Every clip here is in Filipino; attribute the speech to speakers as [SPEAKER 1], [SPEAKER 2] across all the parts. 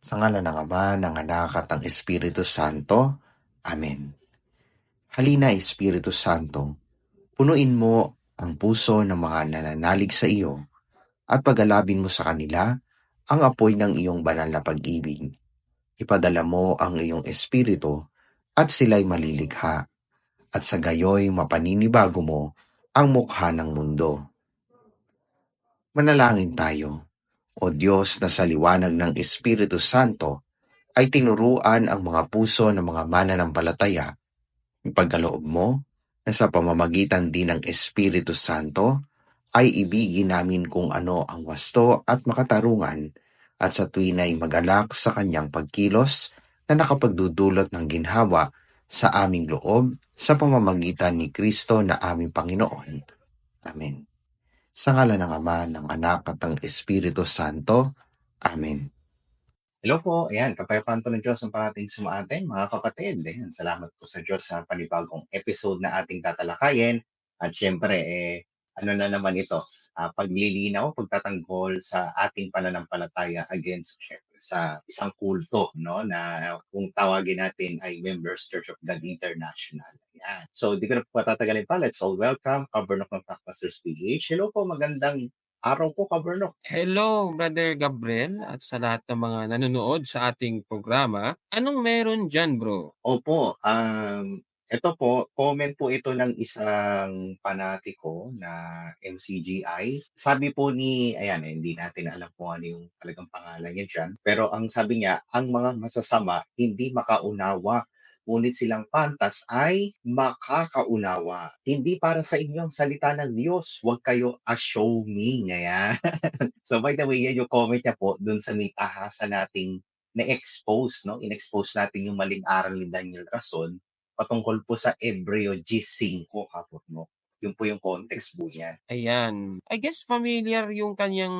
[SPEAKER 1] Sa ngala ng Ama, ng Anak at ng Espiritu Santo. Amen. Halina, Espiritu Santo, punuin mo ang puso ng mga nananalig sa iyo at pagalabin mo sa kanila ang apoy ng iyong banal na pag-ibig. Ipadala mo ang iyong Espiritu at sila'y malilikha at sa gayoy mapaninibago mo ang mukha ng mundo. Manalangin tayo. O Diyos na sa liwanag ng Espiritu Santo ay tinuruan ang mga puso ng mga mananampalataya. Ipagkaloob mo na sa pamamagitan din ng Espiritu Santo ay ibigin namin kung ano ang wasto at makatarungan at sa tuwin ay magalak sa kanyang pagkilos na nakapagdudulot ng ginhawa sa aming loob sa pamamagitan ni Kristo na aming Panginoon. Amen. Sa ngala ng Ama, ng Anak at ng Espiritu Santo. Amen.
[SPEAKER 2] Hello po, ayan, kapayapaan po ng Diyos ang parating sumaatin, mga kapatid. Ayan, salamat po sa Diyos sa panibagong episode na ating tatalakayin. At syempre, eh, ano na naman ito, uh, paglilinaw, pagtatanggol sa ating pananampalataya against sa isang kulto no na kung tawagin natin ay Members Church of God International. Yan. So, di ko na patatagalin pa. Let's all welcome Kabernok ng Packmasters PH. Hello po, magandang araw po, Kabernok.
[SPEAKER 3] Hello, Brother Gabriel, at sa lahat ng mga nanonood sa ating programa. Anong meron dyan, bro?
[SPEAKER 2] Opo, um, ito po, comment po ito ng isang panatiko na MCGI. Sabi po ni, ayan, eh, hindi natin alam kung ano yung talagang pangalan niya dyan. Pero ang sabi niya, ang mga masasama hindi makaunawa ngunit silang pantas ay makakaunawa. Hindi para sa inyong salita ng Diyos, huwag kayo assuming. Ayan. so by the way, yan yung comment niya po dun sa may tahasa nating na-expose, no? In-expose natin yung maling aral ni Daniel Rason patungkol po sa Ebreo G5 kapot mo. Yun po yung context po niyan.
[SPEAKER 3] Ayan. I guess familiar yung kanyang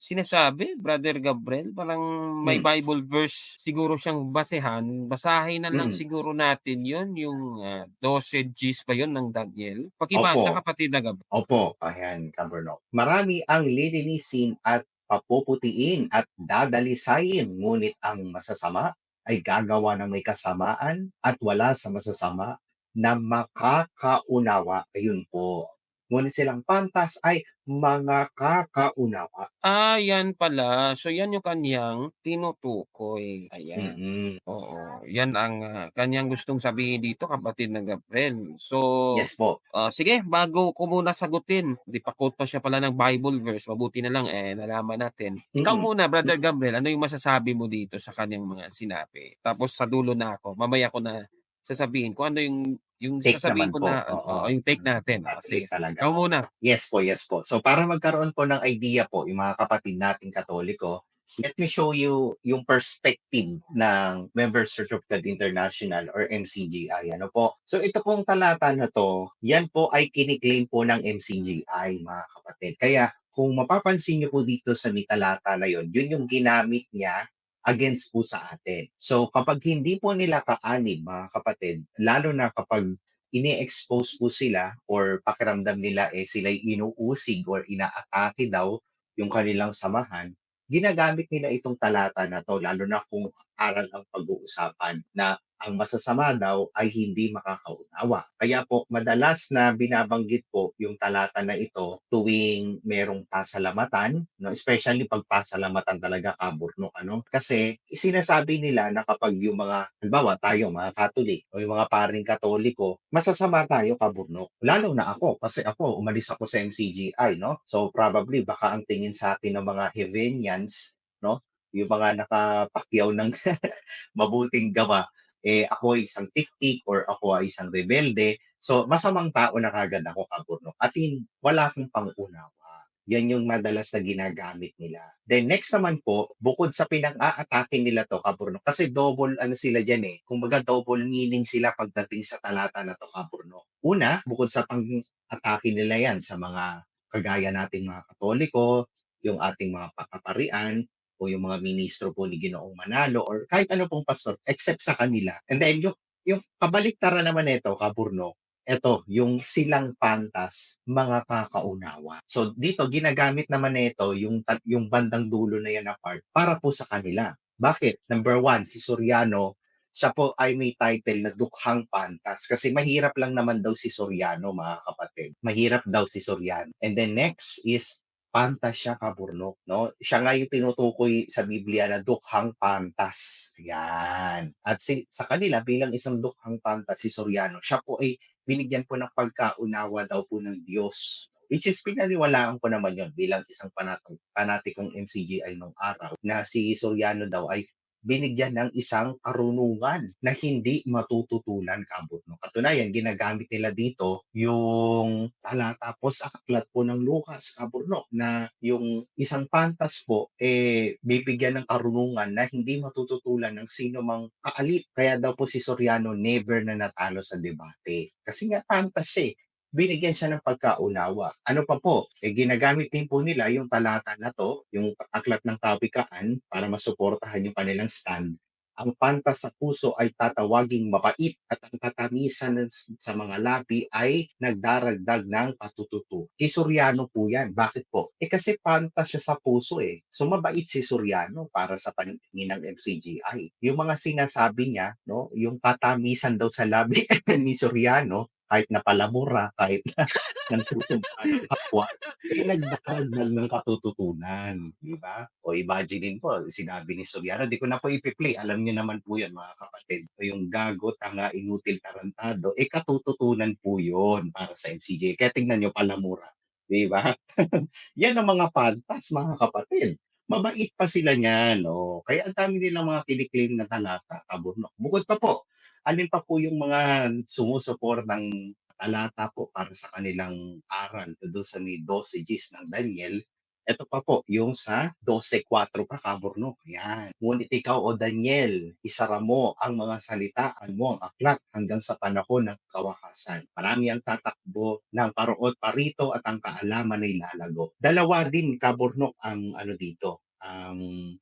[SPEAKER 3] sinasabi, Brother Gabriel. Parang may hmm. Bible verse siguro siyang basehan. Basahin na lang hmm. siguro natin yon yung uh, 12 Gs ba yun ng Daniel? Pakibasa, Opo. kapatid na Gabriel.
[SPEAKER 2] Opo, ayan, Caberno. Marami ang lilinisin at papuputiin at dadalisayin, ngunit ang masasama ay gagawa ng may kasamaan at wala sa masasama na makakaunawa. Ayun po. Ngunit silang pantas ay mga kakaunawa.
[SPEAKER 3] Ah, yan pala. So yan yung kanyang tinutukoy. Ayan.
[SPEAKER 2] Mm-hmm.
[SPEAKER 3] Oo. Yan ang uh, kanyang gustong sabihin dito, kapatid ng Gabriel. So,
[SPEAKER 2] yes po.
[SPEAKER 3] Uh, sige, bago ko muna sagutin, di pa quote pa siya pala ng Bible verse, mabuti na lang eh, nalaman natin. Mm-hmm. Ikaw muna, Brother Gabriel, ano yung masasabi mo dito sa kanyang mga sinabi? Tapos sa dulo na ako, mamaya ko na sasabihin kung ano yung yung
[SPEAKER 2] take
[SPEAKER 3] sasabihin
[SPEAKER 2] ko
[SPEAKER 3] po. na oh, yung take natin. Oh, sige, talaga. Ikaw muna.
[SPEAKER 2] Yes po, yes po. So para magkaroon po ng idea po yung mga kapatid nating Katoliko, let me show you yung perspective ng Members Church of God International or MCGI. Ano po? So ito pong talata na to, yan po ay kiniklaim po ng MCGI, mga kapatid. Kaya kung mapapansin niyo po dito sa may talata na yon, yun yung ginamit niya against po sa atin. So kapag hindi po nila kaanib mga kapatid, lalo na kapag ini-expose po sila or pakiramdam nila eh sila inuusig or inaatake daw yung kanilang samahan, ginagamit nila itong talata na to lalo na kung aral ang pag-uusapan na ang masasama daw ay hindi makakaunawa. Kaya po madalas na binabanggit po yung talata na ito tuwing merong pasalamatan, no? especially pag pasalamatan talaga kaburno ano kasi sinasabi nila na kapag yung mga halimbawa tayo mga Katolik o yung mga paring Katoliko, masasama tayo kaburno. Lalo na ako kasi ako umalis ako sa MCGI no. So probably baka ang tingin sa atin ng mga Heavenians no yung mga nakapakyaw ng mabuting gawa eh ako ay isang tiktik or ako ay isang rebelde. So masamang tao na kagad ako kaburno. At in, wala akong pangunawa. Yan yung madalas na ginagamit nila. Then next naman po, bukod sa pinang-aatake nila to kaburno, kasi double ano sila dyan eh. Kumbaga double meaning sila pagdating sa talata na to kaburno. Una, bukod sa pang-atake nila yan sa mga kagaya nating mga katoliko, yung ating mga pakaparian, o yung mga ministro po ni Ginoong Manalo or kahit ano pong pastor except sa kanila. And then yung, yung kabaliktaran naman nito, Kaburno, ito, yung silang pantas, mga kakaunawa. So dito, ginagamit naman nito yung, yung bandang dulo na yan na part para po sa kanila. Bakit? Number one, si Soriano, siya po ay may title na Dukhang Pantas kasi mahirap lang naman daw si Soriano, mga kapatid. Mahirap daw si Soriano. And then next is pantas siya kaburnok, no? Siya nga yung tinutukoy sa Biblia na dukhang pantas. Yan. At si, sa kanila, bilang isang dukhang pantas, si Soriano, siya po ay binigyan po ng pagkaunawa daw po ng Diyos. Which is pinaniwalaan ko naman yon bilang isang panatong, panatikong MCGI nung araw na si Soriano daw ay binigyan ng isang karunungan na hindi matututunan kaburno. Katunayan, ginagamit nila dito yung talata po sa aklat po ng Lucas kaburno na yung isang pantas po eh bibigyan ng karunungan na hindi matututulan ng sino mang kaalit. Kaya daw po si Soriano never na natalo sa debate. Kasi nga pantas siya eh binigyan siya ng pagkaunawa. Ano pa po, eh, ginagamit din po nila yung talata na to, yung aklat ng kapikaan para masuportahan yung kanilang stand. Ang pantas sa puso ay tatawaging mapait at ang katamisan sa mga labi ay nagdaragdag ng patututo. Si Soriano po yan. Bakit po? Eh kasi pantas siya sa puso eh. So mabait si Soriano para sa paningin ng MCGI. Yung mga sinasabi niya, no, yung katamisan daw sa labi ni Soriano, kahit na palamura, kahit na nagsusumpa ng kapwa, eh, nagdaragdag ng katututunan. Di ba? O imagine po, sinabi ni Soriano, di ko na po ipi-play. Alam niyo naman po yan, mga kapatid. Yung gago, tanga, inutil, tarantado, eh katututunan po yun para sa MCJ. Kaya tingnan niyo, palamura. Di ba? yan ang mga pantas, mga kapatid. Mabait pa sila niyan. O. Kaya ang dami nilang mga kiniklaim na talata, kaburnok. Bukod pa po, alin pa po yung mga sumusuport ng talata po para sa kanilang aral doon sa may dosages ng Daniel. Ito pa po, yung sa 12.4 pa kaburno. Yan. Ngunit ikaw o Daniel, isara mo ang mga salitaan mo, ang aklat hanggang sa panahon ng kawakasan. Marami ang tatakbo ng paroot parito at ang kaalaman ay lalago. Dalawa din kaburno ang ano dito, ang um,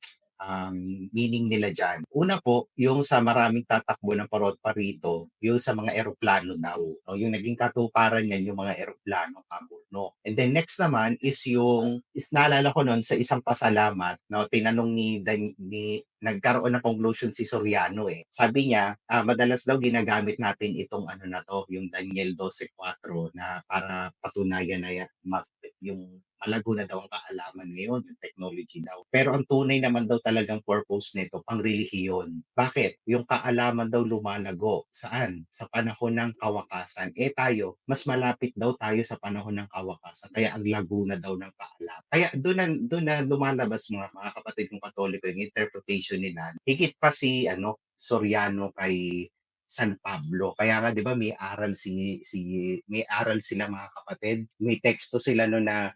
[SPEAKER 2] meaning nila dyan. Una po, yung sa maraming tatakbo ng parot parito, yung sa mga eroplano daw. No? Yung naging katuparan niyan, yung mga eroplano no? And then next naman is yung, is naalala ko noon sa isang pasalamat, no? tinanong ni, ni nagkaroon ng conclusion si Soriano eh. Sabi niya, uh, madalas daw ginagamit natin itong ano na to, yung Daniel 12.4 na para patunayan na yung malago na daw ang kaalaman ngayon, yung technology daw. Pero ang tunay naman daw talagang purpose nito, pang relihiyon. Bakit? Yung kaalaman daw lumalago. Saan? Sa panahon ng kawakasan. Eh tayo, mas malapit daw tayo sa panahon ng kawakasan. Kaya ang lago na daw ng kaalaman. Kaya doon na, doon na lumalabas mga, mga kapatid kong katoliko yung interpretation nila. Higit pa si ano, Soriano kay San Pablo. Kaya nga 'di ba may aral si si may aral sila mga kapatid. May teksto sila no na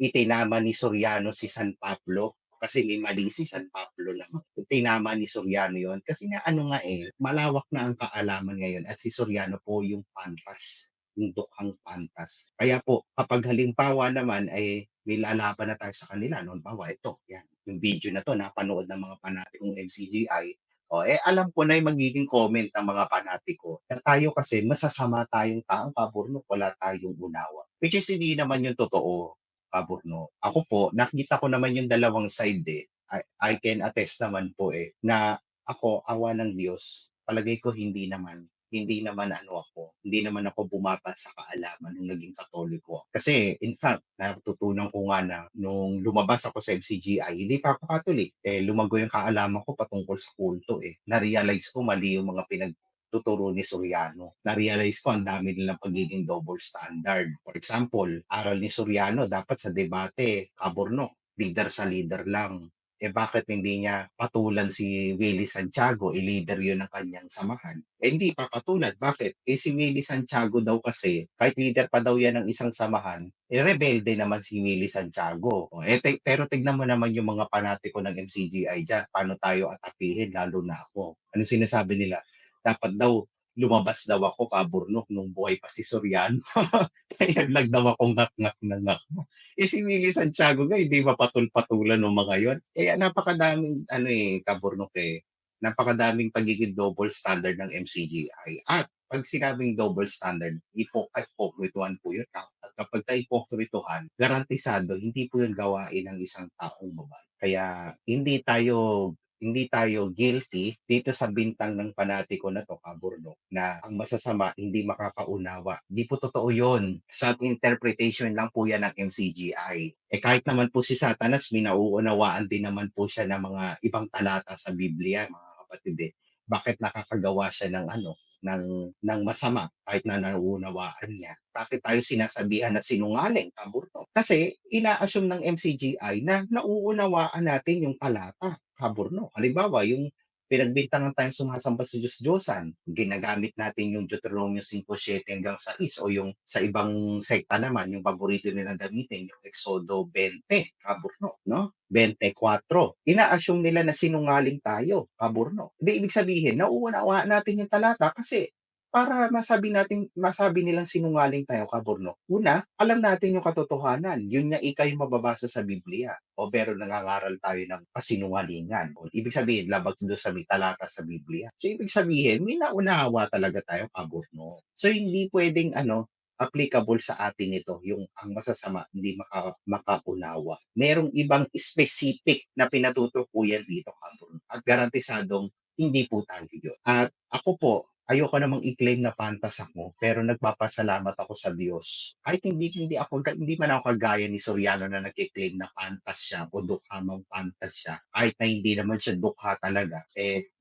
[SPEAKER 2] itinama ni Soriano si San Pablo kasi may mali si San Pablo lang. Tinama ni Soriano yon Kasi nga ano nga eh, malawak na ang kaalaman ngayon at si Soriano po yung pantas, yung dukhang pantas. Kaya po, kapag halimbawa naman ay may lalaban na tayo sa kanila, noon bawa ito, yan, yung video na to, napanood ng mga panatikong MCGI, o eh alam ko na yung magiging comment ng mga panatiko na tayo kasi masasama tayong taong kaburnok, wala tayong unawa. Which is hindi naman yung totoo paborno. Ako po, nakita ko naman yung dalawang side eh. I, I can attest naman po eh, na ako, awa ng Diyos, palagay ko hindi naman hindi naman ano ako, hindi naman ako bumaba sa kaalaman nung naging katoliko. Kasi in fact, natutunan ko nga na nung lumabas ako sa MCGI, hindi pa ako katolik. Eh, lumago yung kaalaman ko patungkol sa kulto eh. Na-realize ko mali yung mga pinag tuturo ni Soriano. Na-realize ko ang dami nilang pagiging double standard. For example, aral ni Soriano, dapat sa debate, kaborno, leader sa leader lang. Eh bakit hindi niya patulan si Willie Santiago, i-leader yun ng kanyang samahan? Eh hindi pa patulan. Bakit? Eh si Willie Santiago daw kasi, kahit leader pa daw yan ng isang samahan, eh rebelde naman si Willie Santiago. Eh, te- pero tignan mo naman yung mga panatiko ng MCGI dyan. Paano tayo atapihin, lalo na ako. Ano sinasabi nila? Dapat daw lumabas daw ako kaburnok nung buhay pa si Soriano. Kaya nag daw akong ngak-ngak na ngak. Eh si Willie Santiago nga, hindi mapatul-patulan ng mga yon. Kaya napakadaming, ano eh, kaburnok eh, napakadaming pagiging double standard ng MCGI. At pag sinabing double standard, ipokrituhan po yun. At kapag ka-ipokrituhan, garantisado, hindi po yun gawain ng isang taong babae. Kaya hindi tayo hindi tayo guilty dito sa bintang ng panatiko na to, Kaburno, na ang masasama hindi makakaunawa. Di po totoo yun. Sa interpretation lang po yan ng MCGI. Eh kahit naman po si Satanas, minauunawaan din naman po siya ng mga ibang talata sa Biblia, mga kapatid eh. Bakit nakakagawa siya ng ano, ng, ng masama kahit na nauunawaan niya. Bakit tayo sinasabihan na sinungaling, kaburno? Kasi ina-assume ng MCGI na nauunawaan natin yung talata, kaburno. Halimbawa, yung pinagbintangan tayong sumasamba sa Diyos-Diyosan, ginagamit natin yung Deuteronomio 5.7 hanggang 6 o yung sa ibang sekta naman, yung paborito nilang gamitin, yung Exodo 20, kaburno, no? 24. Ina-assume nila na sinungaling tayo, kaburno. Hindi ibig sabihin, nauunawaan natin yung talata kasi para masabi natin masabi nilang sinungaling tayo kaburno. Una, alam natin yung katotohanan. Yun nga ikay mababasa sa Biblia. O pero nangangaral tayo ng pasinungalingan. O, ibig sabihin, labag doon sa talata sa Biblia. So, ibig sabihin, may naunawa talaga tayo kaburno. So, hindi pwedeng ano, applicable sa atin ito, yung ang masasama, hindi maka, makaunawa. Merong ibang specific na pinatutukuyan dito, kaburno. At garantisadong hindi po tayo yun. At ako po, ayoko namang i-claim na pantas ako, pero nagpapasalamat ako sa Diyos. Kahit hindi, hindi ako, hindi man ako kagaya ni Soriano na nag-claim na pantas siya o dukha mang pantas siya. Kahit na hindi naman siya dukha talaga, eh,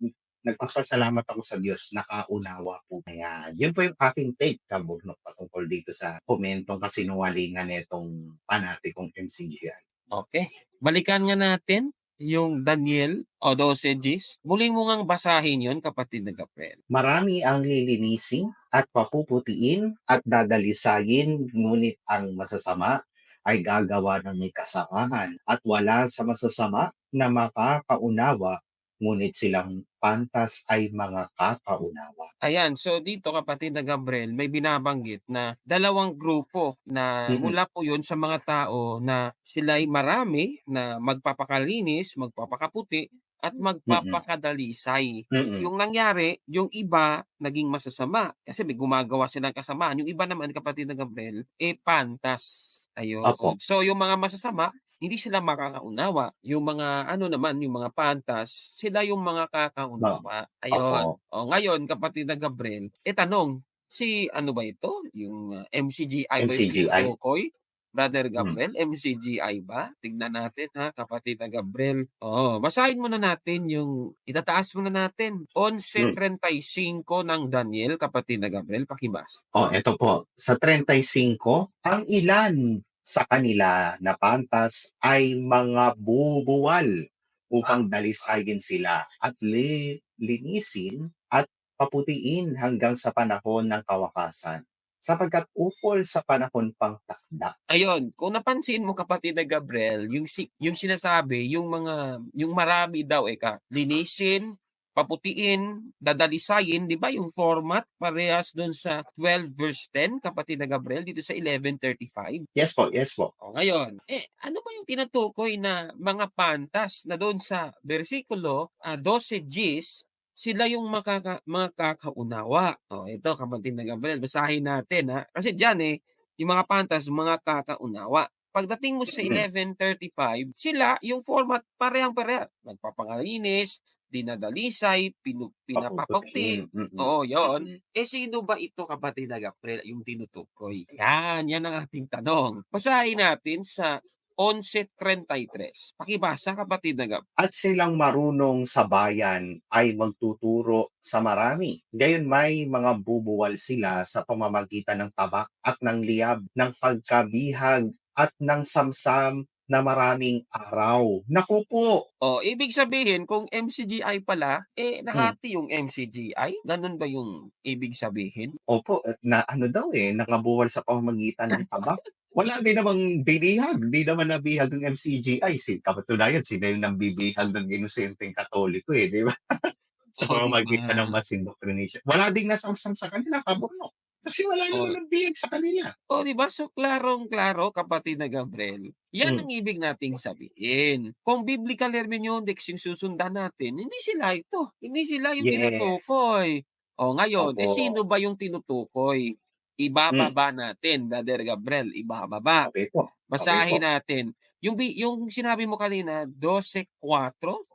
[SPEAKER 2] nagpapasalamat ako sa Diyos, nakaunawa po. Ayan. Yun po yung aking take, kaburnok, patungkol dito sa komentong kasinungalingan nitong panatikong MCGI.
[SPEAKER 3] Okay. Balikan nga natin yung Daniel o 12 Gs. Muling mo ngang basahin yon kapatid na Gabriel.
[SPEAKER 2] Marami ang lilinisin at papuputiin at dadalisayin, ngunit ang masasama ay gagawa ng may kasamahan at wala sa masasama na makakaunawa, ngunit silang pantas ay mga kakaunawa.
[SPEAKER 3] Ayan, so dito kapatid na Gabriel, may binabanggit na dalawang grupo na
[SPEAKER 2] Mhm.
[SPEAKER 3] mula po yun sa mga tao na sila'y marami na magpapakalinis, magpapakaputi, at magpapakadalisay.
[SPEAKER 2] Mm-mm.
[SPEAKER 3] Yung nangyari, yung iba naging masasama kasi may gumagawa silang kasamaan. Yung iba naman kapatid na Gabriel, eh pantas. Ayun.
[SPEAKER 2] Opo.
[SPEAKER 3] So yung mga masasama, hindi sila makakaunawa. Yung mga ano naman, yung mga pantas, sila yung mga kakaunawa. Ayun.
[SPEAKER 2] Opo.
[SPEAKER 3] O ngayon, kapatid na Gabriel, eh tanong, si ano ba ito? Yung uh, MCGI ba yung
[SPEAKER 2] MCGI.
[SPEAKER 3] tinutukoy? Brother
[SPEAKER 2] Hmm.
[SPEAKER 3] Gabriel, MCGI ba? Tignan natin ha, kapatid na Gabriel. Oo, basahin muna natin yung, itataas muna natin. 11.35 ng Daniel, kapatid na Gabriel, pakibas.
[SPEAKER 2] O, eto po. Sa 35, ang ilan sa kanila na pantas ay mga bubuwal upang dalisayin sila at li- linisin at paputiin hanggang sa panahon ng kawakasan sapagkat ukol sa panahon pang takda.
[SPEAKER 3] Ayun, kung napansin mo kapatid na Gabriel, yung si, yung sinasabi, yung mga yung marami daw eka, linisin, paputiin, dadalisayin, 'di ba? Yung format parehas doon sa 12 verse 10 kapatid na Gabriel dito sa 11:35.
[SPEAKER 2] Yes po, yes po.
[SPEAKER 3] O ngayon, eh ano ba yung tinutukoy na mga pantas na doon sa bersikulo ah, 12 Gs sila yung makaka, mga kakaunawa. O ito kapatid na Gabriel, basahin natin ha. Kasi diyan eh, yung mga pantas, mga kakaunawa. Pagdating mo sa
[SPEAKER 2] Mm.
[SPEAKER 3] 1135, sila, yung format parehang-pareha. Nagpapangalinis, dinadalisay, pinu, pinapapakti.
[SPEAKER 2] Papuputiin. Mm-mm.
[SPEAKER 3] Oo, yon. Eh, sino ba ito kapatid na Gabriel, yung tinutukoy? Yan, yan ang ating tanong. Basahin natin sa 11.33. Pakibasa kapatid na Gabriel.
[SPEAKER 2] at silang marunong sa bayan ay magtuturo sa marami. Gayon may mga bubuwal sila sa pamamagitan ng tabak at ng liyab, ng pagkabihag at ng samsam na maraming araw. Naku po!
[SPEAKER 3] O, ibig sabihin, kung MCGI pala, eh, nahati yung MCGI? Ganun ba yung ibig sabihin?
[SPEAKER 2] Opo, na ano daw eh, nakabuwal sa pamamagitan ng tabak. Wala din namang binihag. Di naman nabihag ng MCGI. Si, kapatunayan, sila yung nambibihag ng inosenteng katoliko eh, di ba? sa
[SPEAKER 3] Oh, di
[SPEAKER 2] pamamagitan ng mass indoctrination. Wala ding nasamsam sa kanila, kaburno. Kasi wala
[SPEAKER 3] Oh.
[SPEAKER 2] naman nabihag sa kanila.
[SPEAKER 3] O, di ba? So, klarong-klaro, kapatid na Gabriel. Yan
[SPEAKER 2] Hmm.
[SPEAKER 3] ang ibig nating sabihin. Kung biblical hermeneutics yung susundan natin, hindi sila ito. Hindi sila yung
[SPEAKER 2] Yes.
[SPEAKER 3] tinutukoy. O, ngayon, eh,
[SPEAKER 2] Opo. Hmm.
[SPEAKER 3] sino ba yung tinutukoy? Ibababa natin, Brother Gabriel, ibababa.
[SPEAKER 2] Okay po.
[SPEAKER 3] Basahin
[SPEAKER 2] Okay po.
[SPEAKER 3] natin Yung, yung sinabi mo kanina, 12.4,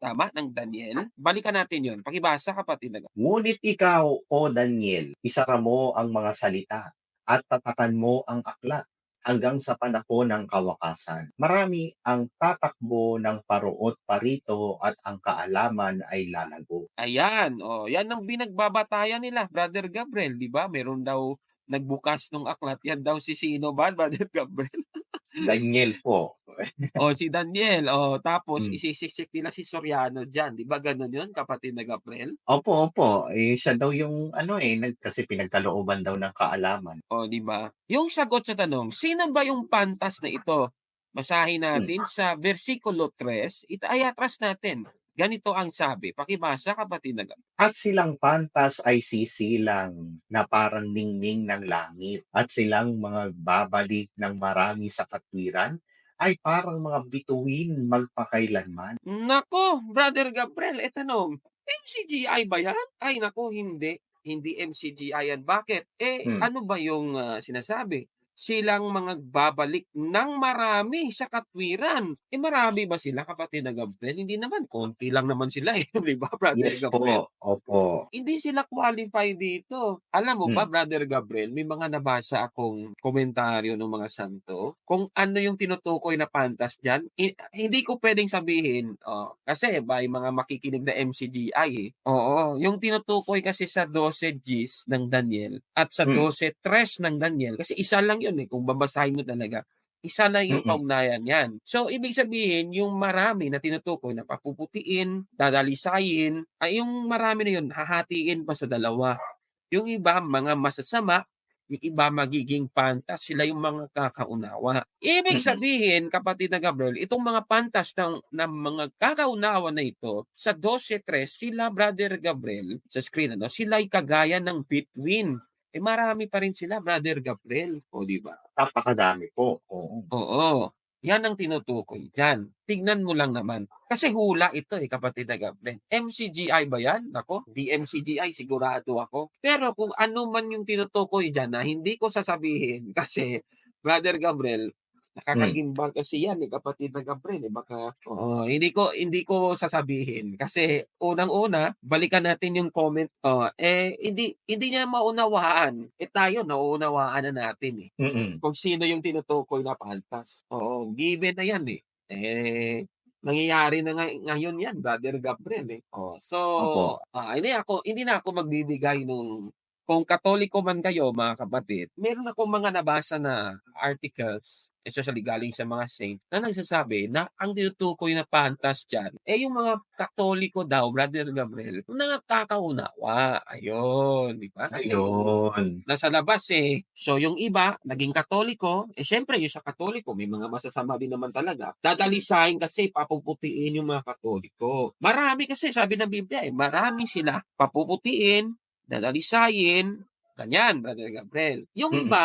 [SPEAKER 3] tama, ng Daniel. Balikan natin yon Pakibasa, kapatid.
[SPEAKER 2] Ngunit ikaw, o Daniel, isara mo ang mga salita at tatakan mo ang aklat hanggang sa panahon ng kawakasan. Marami ang tatakbo ng paruot parito at ang kaalaman ay lalago.
[SPEAKER 3] Ayan, oh, yan ang binagbabatayan nila, Brother Gabriel, di ba? Meron daw nagbukas ng aklat. Yan daw si sino ba, Brother Gabriel?
[SPEAKER 2] Daniel po.
[SPEAKER 3] o si Daniel, o tapos
[SPEAKER 2] Hmm.
[SPEAKER 3] isisiksik nila si Soriano dyan. Di ba ganun yun, kapatid na Gabriel?
[SPEAKER 2] Opo, opo. Eh, siya daw yung ano eh, nag, kasi pinagkalooban daw ng kaalaman.
[SPEAKER 3] O, di ba? Yung sagot sa tanong, sino ba yung pantas na ito? Basahin natin sa versikulo 3, itayatras natin. Ganito ang sabi. Pakibasa, kapatid na Gabriel.
[SPEAKER 2] At silang pantas ay sisilang na parang ningning ng langit. At silang mga babalik ng marami sa katwiran ay parang mga bituin magpakailanman.
[SPEAKER 3] Nako, Brother Gabriel, e tanong, MCGI ba yan? Ay, nako, hindi. Hindi MCGI yan. Bakit? Eh,
[SPEAKER 2] Hmm.
[SPEAKER 3] ano ba yung ah, sinasabi? Silang mga babalik ng marami sa katwiran. Eh, marami ba sila, kapatid na Gabriel? Hindi naman. Konti lang naman sila eh. Di ba, Brother
[SPEAKER 2] Yes
[SPEAKER 3] Gabriel?
[SPEAKER 2] po, opo.
[SPEAKER 3] hindi sila qualify dito. Alam mo ba,
[SPEAKER 2] Hmm.
[SPEAKER 3] Brother Gabriel, may mga nabasa akong komentaryo ng mga santo kung ano yung tinutukoy na pantas dyan. I- hindi ko pwedeng sabihin, oh, kasi by mga makikinig na MCGI eh. Oo, yung tinutukoy kasi sa 12 Gs ng Daniel at sa
[SPEAKER 2] Hmm.
[SPEAKER 3] 12 ng Daniel, kasi isa lang yun eh, kung babasahin mo talaga. Isa lang yung
[SPEAKER 2] Mm-mm.
[SPEAKER 3] kaugnayan yan. So, ibig sabihin, yung marami na tinutukoy na papuputiin, dadalisayin, ay yung marami na yun, hahatiin pa sa dalawa. Yung iba, mga masasama, yung iba magiging pantas, sila yung mga kakaunawa. Ibig sabihin, kapatid na Gabriel, itong mga pantas ng, ng mga kakaunawa na ito, sa 12.3, sila, Brother Gabriel, sa screen, ano, sila ay kagaya ng between. Eh marami pa rin sila, Brother Gabriel. O, di ba?
[SPEAKER 2] Napakadami po. Oo.
[SPEAKER 3] Oo. Yan ang tinutukoy dyan. Tignan mo lang naman. Kasi hula ito eh, kapatid na Gabriel. MCGI ba yan? Nako, di MCGI, sigurado ako. Pero kung ano man yung tinutukoy dyan na hindi ko sasabihin kasi, Brother Gabriel, nakakagimbal kasi yan eh, kapatid na Gabriel. Eh. Baka, oo, hindi ko hindi ko sasabihin. Kasi unang-una, balikan natin yung comment. Oh, eh, hindi, hindi niya maunawaan. Eh tayo, nauunawaan na natin eh
[SPEAKER 2] Mm-mm.
[SPEAKER 3] kung sino yung tinutukoy na pantas. Oo, given na yan eh. Eh, nangyayari na nga, ngayon yan, Brother Gabriel eh. Oh, so,
[SPEAKER 2] Opo.
[SPEAKER 3] ah, hindi ako hindi na ako magbibigay nung kung katoliko man kayo mga kapatid, meron ako mga nabasa na articles, especially galing sa mga saints, na nagsasabi na ang tinutukoy na pantas dyan, eh yung mga katoliko daw, Brother Gabriel, nakakaunawa. Ayun, di ba? Kasi
[SPEAKER 2] Ayun.
[SPEAKER 3] nasa labas eh. So yung iba, naging katoliko, eh syempre yung sa katoliko, may mga masasama din naman talaga. Dadalisahin kasi papuputiin yung mga katoliko. Marami kasi, sabi ng Biblia eh, marami sila papuputiin, dadalisayin, ganyan, Brother Gabriel. Yung
[SPEAKER 2] Mm.
[SPEAKER 3] iba,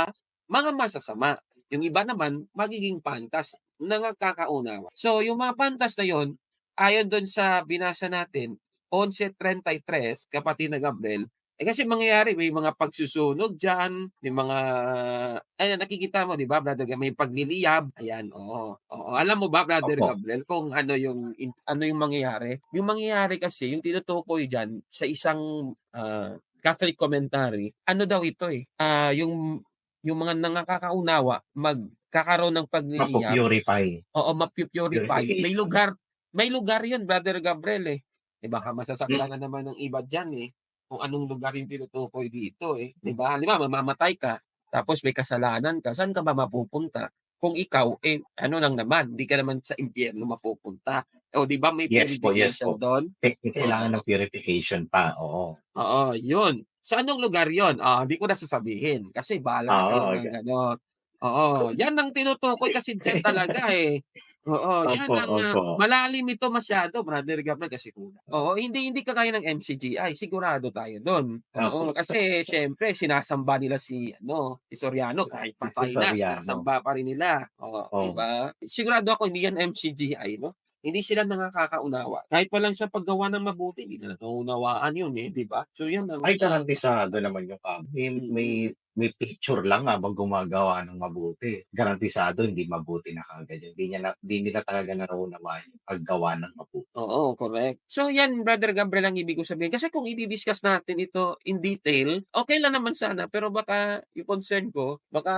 [SPEAKER 3] mga masasama. Yung iba naman, magiging pantas na kakaunawa. So yung mga pantas na yon ayon doon sa binasa natin, 11.33, kapatid na Gabriel, eh kasi mangyayari, may mga pagsusunog dyan, may mga, ay nakikita mo, di ba, brother, may pagliliyab, ayan, oo. oo. Alam mo ba, brother
[SPEAKER 2] Opo.
[SPEAKER 3] Gabriel, kung ano yung, ano yung mangyayari? Yung mangyayari kasi, yung tinutukoy dyan sa isang ah, Catholic commentary, ano daw ito eh, ah, yung, yung mga nangakakaunawa, magkakaroon ng pagliliyab.
[SPEAKER 2] Mapo-purify.
[SPEAKER 3] Oo, mapupurify. May lugar, may lugar yun, Brother Gabriel eh. Eh baka masasaktan na naman ng iba dyan eh. Kung anong lugar yung tinutukoy dito eh. Di ba? Halimbawa, mamamatay ka, tapos may kasalanan ka, saan ka ba mapupunta? Kung ikaw, eh, ano lang naman, di ka naman sa impyerno mapupunta. O, di ba may
[SPEAKER 2] Yes po, yes
[SPEAKER 3] purification
[SPEAKER 2] po.
[SPEAKER 3] doon?
[SPEAKER 2] Technically, kailangan ng purification pa. Oo.
[SPEAKER 3] Oo, yun. Sa anong lugar yun? Ah, di ko na sasabihin. Kasi bahala
[SPEAKER 2] Ah,
[SPEAKER 3] kayo
[SPEAKER 2] okay.
[SPEAKER 3] ng gano'n. Oo, yan ang tinutukoy kasi dyan talaga eh. Oo, yan
[SPEAKER 2] Opo,
[SPEAKER 3] ang ah,
[SPEAKER 2] opo.
[SPEAKER 3] malalim ito masyado, brother Gabriel, kasi kulang. Oo, hindi hindi kagaya ng MCGI, sigurado tayo doon. Oo,
[SPEAKER 2] Opo.
[SPEAKER 3] kasi syempre sinasamba nila si ano, si Soriano kahit
[SPEAKER 2] Si
[SPEAKER 3] patay na,
[SPEAKER 2] Soriano.
[SPEAKER 3] sinasamba pa rin nila. Oo,
[SPEAKER 2] Oo.
[SPEAKER 3] di ba? Sigurado ako hindi yan MCGI, no? Hindi sila nakakaunawa. Kahit pa lang sa paggawa ng mabuti, hindi na nauunawaan yun eh, di ba? So yan ang
[SPEAKER 2] Ay, garantisado naman yung kami. May, may may picture lang habang gumagawa ng mabuti. Garantisado hindi mabuti na kagad. Hindi, niya na, hindi nila talaga naunawaan yung paggawa ng mabuti.
[SPEAKER 3] Oo, correct. So yan, Brother Gabriel, ang ibig ko sabihin. Kasi kung i-discuss natin ito in detail, okay lang naman sana. Pero baka yung concern ko, baka,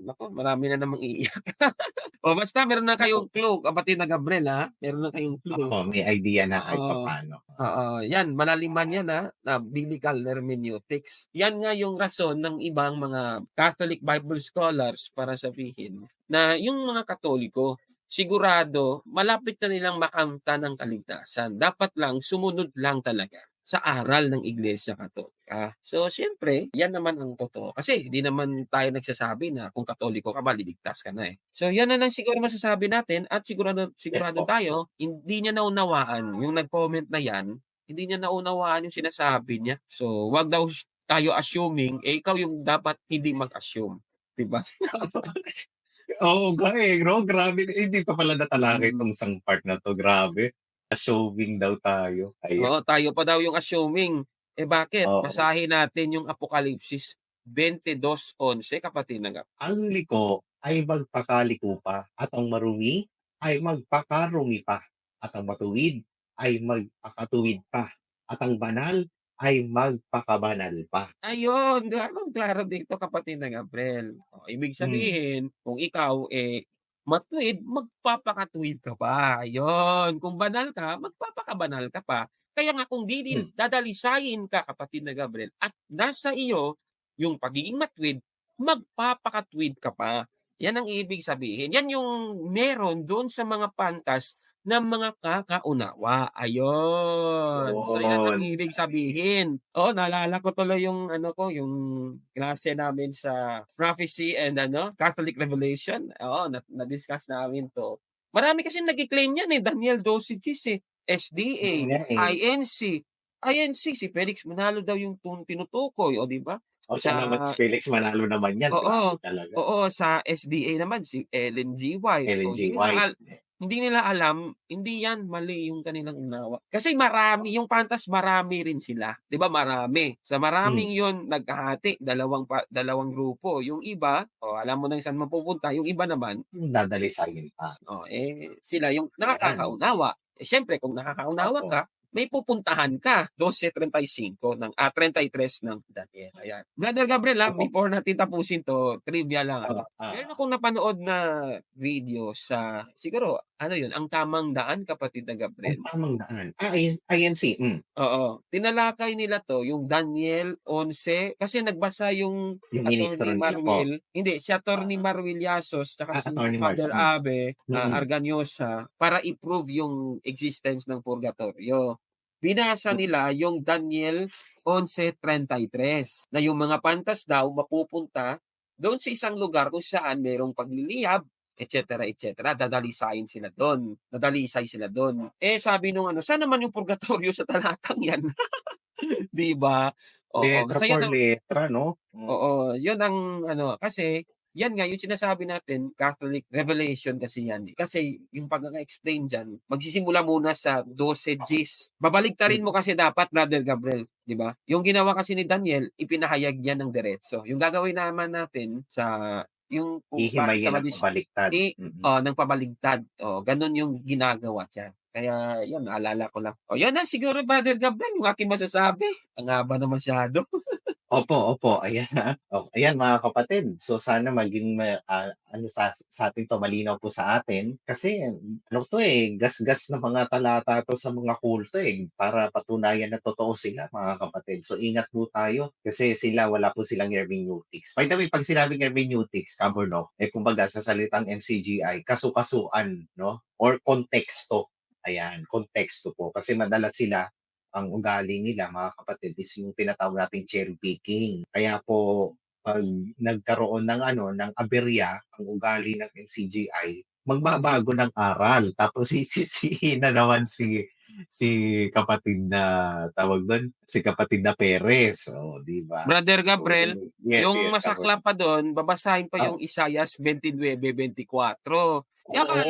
[SPEAKER 3] nako, marami na namang iiyak. o basta, meron na kayong clue, kapatid na Gabriel, ha? Meron na kayong clue.
[SPEAKER 2] Ako, may idea na kahit
[SPEAKER 3] Oo.
[SPEAKER 2] paano.
[SPEAKER 3] Oo, yan, malaliman yan ha, na biblical hermeneutics. Yan nga yung rason ng ibang mga Catholic Bible scholars para sabihin na yung mga Katoliko, sigurado, malapit na nilang makamta ng kaligtasan. Dapat lang, sumunod lang talaga sa aral ng Iglesia Katolika. So, siyempre, yan naman ang totoo. Kasi, hindi naman tayo nagsasabi na kung Katoliko ka, maliligtas ka na eh. So, yan na lang siguro masasabi natin at sigurado, sigurado
[SPEAKER 2] po.
[SPEAKER 3] tayo, hindi niya naunawaan yung nag-comment na yan, hindi niya naunawaan yung sinasabi niya. So, wag daw tayo assuming, eh, ikaw yung dapat hindi mag-assume. Diba?
[SPEAKER 2] Oo, oh, eh, no? Grabe. Eh, Hindi pa pala natalakay
[SPEAKER 3] Mm.
[SPEAKER 2] itong isang part na to. Grabe. Showing daw tayo. Ayan.
[SPEAKER 3] Oo, tayo pa daw yung assuming. Eh bakit?
[SPEAKER 2] Oo.
[SPEAKER 3] Basahin natin yung Apokalipsis 22.11, kapatid na
[SPEAKER 2] Ang liko ay magpakaliko pa at ang marumi ay magpakarumi pa at ang matuwid ay magpakatuwid pa at ang banal ay magpakabanal pa.
[SPEAKER 3] Ayun, klaro, klaro dito kapatid na Gabriel. O, ibig sabihin, kung ikaw eh matuwid, magpapakatuwid ka pa. Ayun, kung banal ka, magpapakabanal ka pa. Kaya nga kung di din dadalisayin ka kapatid na Gabriel at nasa iyo yung pagiging matuwid, magpapakatuwid ka pa. Yan ang ibig sabihin. Yan yung meron doon sa mga pantas ng mga kakaunawa. Ayun. So yan ang ibig sabihin. Oo, naalala ko tuloy yung ano ko, yung klase namin sa prophecy and ano, Catholic Revelation. Oo, na, na-discuss namin to. Marami kasi nag-claim yan eh. Daniel Dosiges eh. SDA,
[SPEAKER 2] nga eh.
[SPEAKER 3] INC. INC, si Felix Manalo daw yung tun- tinutukoy, o di ba?
[SPEAKER 2] O siya
[SPEAKER 3] Sa-
[SPEAKER 2] naman, si Felix Manalo naman yan.
[SPEAKER 3] Oo.
[SPEAKER 2] Talaga.
[SPEAKER 3] Oo, sa SDA naman, si Ellen G. White.
[SPEAKER 2] Ellen G. White.
[SPEAKER 3] Hindi nila alam, hindi yan mali yung kanilang unawa. Kasi marami, yung pantas marami rin sila. 'Di ba Marami. Sa maraming
[SPEAKER 2] Hmm.
[SPEAKER 3] yon nagkahati, dalawang pa, dalawang grupo. Yung iba, o alam mo na saan mapupunta, yung iba naman,
[SPEAKER 2] Dadalisayin pa.
[SPEAKER 3] o eh sila yung nakakaunawa. Eh syempre kung nakakaunawa ka, may pupuntahan ka. 12.35 ng ah, 33 ng Daniel. Ayan. Brother Gabriel, ah,
[SPEAKER 2] Oo.
[SPEAKER 3] before natin tapusin to, trivia lang. ano.
[SPEAKER 2] Ah, ah.
[SPEAKER 3] Meron akong napanood na video sa, siguro, ano yun, ang tamang daan, kapatid na Gabriel.
[SPEAKER 2] Ang tamang daan. Ah, INC. Mm.
[SPEAKER 3] Oo. Tinalakay nila to, yung Daniel 11, kasi nagbasa yung
[SPEAKER 2] Yung
[SPEAKER 3] Attorney
[SPEAKER 2] po.
[SPEAKER 3] Marwil, hindi, si Attorney Marwil Yasos, tsaka
[SPEAKER 2] Ah,
[SPEAKER 3] si
[SPEAKER 2] Mars,
[SPEAKER 3] Father
[SPEAKER 2] mm.
[SPEAKER 3] Abe ah,
[SPEAKER 2] Mm.
[SPEAKER 3] Arganyosa, para i-prove yung existence ng purgatorio. Binasa
[SPEAKER 2] Mm.
[SPEAKER 3] nila yung Daniel 11.33 na yung mga pantas daw mapupunta doon sa isang lugar kung saan merong pagliliyab, etc. etc. Dadalisayin sila doon. Dadalisay sila doon. Eh sabi nung ano, saan naman yung purgatorio sa talatang yan? 'Di ba? Oo.
[SPEAKER 2] Letra
[SPEAKER 3] So,
[SPEAKER 2] for
[SPEAKER 3] ang-
[SPEAKER 2] letra, no? Mm.
[SPEAKER 3] Oo, yun ang ano, kasi yan nga yung sinasabi natin, Catholic revelation kasi yan. eh. Kasi yung pag-explain dyan, magsisimula muna sa 12 Gs. Babaligtarin mo kasi dapat, Brother Gabriel, di ba? Yung ginawa kasi ni Daniel, ipinahayag yan ng diretso. Yung gagawin naman natin sa yung kung para sa
[SPEAKER 2] Ihimayin ang
[SPEAKER 3] madis-
[SPEAKER 2] pabaliktad.
[SPEAKER 3] i-
[SPEAKER 2] Mm-mm.
[SPEAKER 3] oh, ng pabaligtad. Oh, ganun yung ginagawa diyan. Kaya yan, naalala ko lang. O yan na, siguro Brother Gabriel, yung aking masasabi. Ang haba na masyado.
[SPEAKER 2] Opo, opo. Ayan, ha? Oh, ayan mga kapatid. So sana maging ma- ah, ano sa, sa atin to malinaw po sa atin kasi ano to eh gas-gas na mga talata to sa mga kulto eh para patunayan na totoo sila mga kapatid. So ingat po tayo kasi sila wala po silang hermeneutics. By the way, pag sinabing hermeneutics, kaborno, eh kumbaga sa salitang MCGI, kasukasuan, no? Or konteksto. Ayan, konteksto po. Kasi madalas sila ang ugali nila, mga kapatid, is yung tinatawag nating cherry picking. Kaya po, pag nagkaroon ng ano, ng aberya, ang ugali ng NCGI, magbabago ng aral. Tapos sisisihin na naman si si kapatid na tawag doon, si kapatid na Perez. Oh, di ba?
[SPEAKER 3] Brother Gabriel,
[SPEAKER 2] So, yes,
[SPEAKER 3] yung
[SPEAKER 2] yes,
[SPEAKER 3] masakla pa doon, babasahin pa
[SPEAKER 2] Ah.
[SPEAKER 3] yung Isaias 29-24. Yan ka,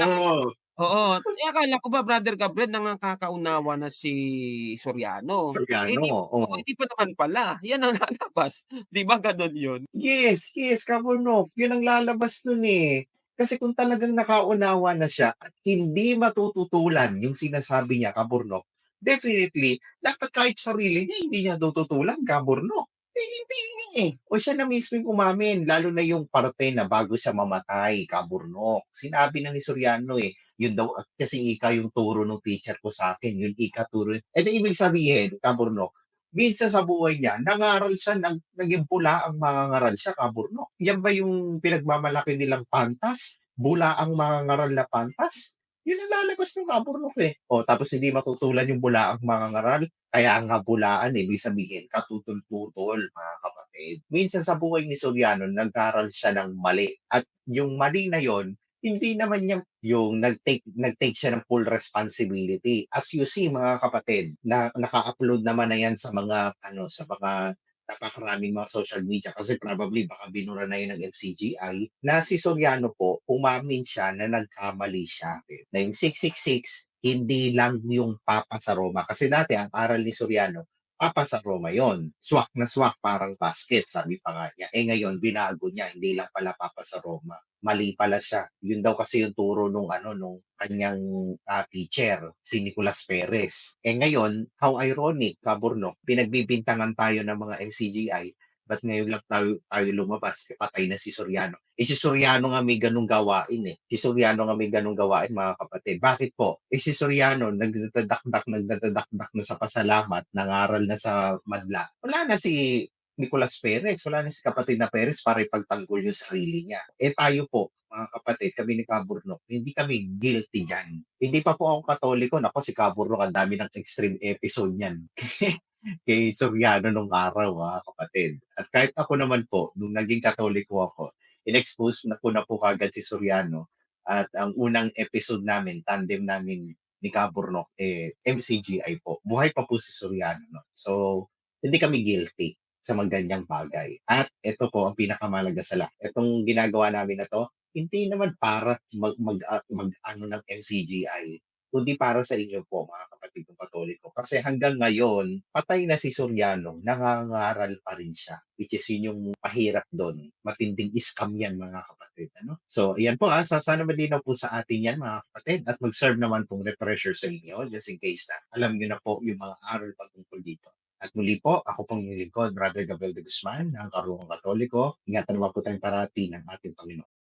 [SPEAKER 3] Oo. Eh, akala ko ba Brother Gabriel nakakaunawa na si Soriano. Eh,
[SPEAKER 2] Soriano,
[SPEAKER 3] di oo,
[SPEAKER 2] oo.
[SPEAKER 3] hindi pa naman pala, yan ang lalabas, 'di ba gano'n yun?
[SPEAKER 2] Yes, yes, kabunok, yun ang lalabas nun, eh. Kasi kung talagang nakaunawa na siya at hindi matututulan yung sinasabi niya, kaburnok, definitely dapat kahit sarili niya hindi niya tututulan, kaburnok. Eh, hindi nga, eh. O siya na mismo yung umamin, lalo na yung parte na bago siya mamatay, kaburnok. Sinabi na ni Soriano, eh, yun daw kasi ika yung turo ng teacher ko sa akin, yun ika turo. Eh, di ibig sabihin, kaburnok, minsan sa buhay niya, nangaral siya, nag, naging pula ang mangangaral siya, kaburnok. Yan ba yung pinagmamalaki nilang pantas? Bula ang mangangaral na pantas? Yun ang lalabas ng kaburnok eh. O, tapos hindi matutulan yung bula ang mangangaral, kaya nga bulaan, eh, ibig sabihin, katutol-tutol, mga kapatid. Minsan sa buhay ni Soriano, nag-aral siya ng mali. At yung mali na yon hindi naman niya yung nag-take, nag-take siya ng full responsibility. As you see, mga kapatid, na naka-upload naman na yan sa mga, ano, sa mga napakaraming mga social media. Kasi probably baka binura na yun ng FCGI na si Soriano po umamin siya na nagkamali siya. Na yung 666 hindi lang yung Papa sa Roma. Kasi dati ang aral ni Soriano Papa sa Roma yon swak na swak parang basket sabi pa nga niya eh ngayon binago niya hindi lang pala Papa sa Roma mali pala siya. Yun daw kasi yung turo nung ano nung kanyang uh, teacher, si Nicolas Perez. Eh ngayon, how ironic, Kaburno, pinagbibintangan tayo ng mga MCGI, ba't ngayon lang tayo, tayo lumabas, patay na si Soriano. Eh si Soriano nga may ganung gawain eh. Si Soriano nga may ganung gawain mga kapatid. Bakit po? Eh si Soriano nagdadakdak, nagdadakdak na sa pasalamat, nangaral na sa madla. Wala na si Nicolas Perez, wala na si kapatid na Perez para ipagtanggol yung sarili niya. Eh tayo po, mga kapatid, kami ni Kaburnok, hindi kami guilty dyan. Hindi pa po ako katoliko, nako si Kaburnok, ang dami ng extreme episode niyan. kay Soriano nung araw, mga kapatid. At kahit ako naman po, nung naging katoliko ako, in-expose na ko na po kagad si Soriano. At ang unang episode namin, tandem namin ni Kaburnok, eh, MCGI po. Buhay pa po si Soriano. No? So, hindi kami guilty sa mga ganyang bagay. At ito po ang pinakamalaga sa lahat. Itong ginagawa namin na to, hindi naman para mag, mag, uh, mag ano ng MCGI, kundi para sa inyo po, mga kapatid ng Katoliko. Kasi hanggang ngayon, patay na si Soriano, nangangaral pa rin siya. Which is yun yung mahirap doon. Matinding scam yan, mga kapatid. Ano? So, ayan po, ah, sana malinaw po sa atin yan, mga kapatid. At mag-serve naman pong refresher sa inyo, just in case na alam nyo na po yung mga aral patungkol dito. At muli po, ako pong yung lingkod, Brother Gabriel de Guzman, ng Karungang Katoliko. Ingatan naman po tayong parati ng ating Panginoon.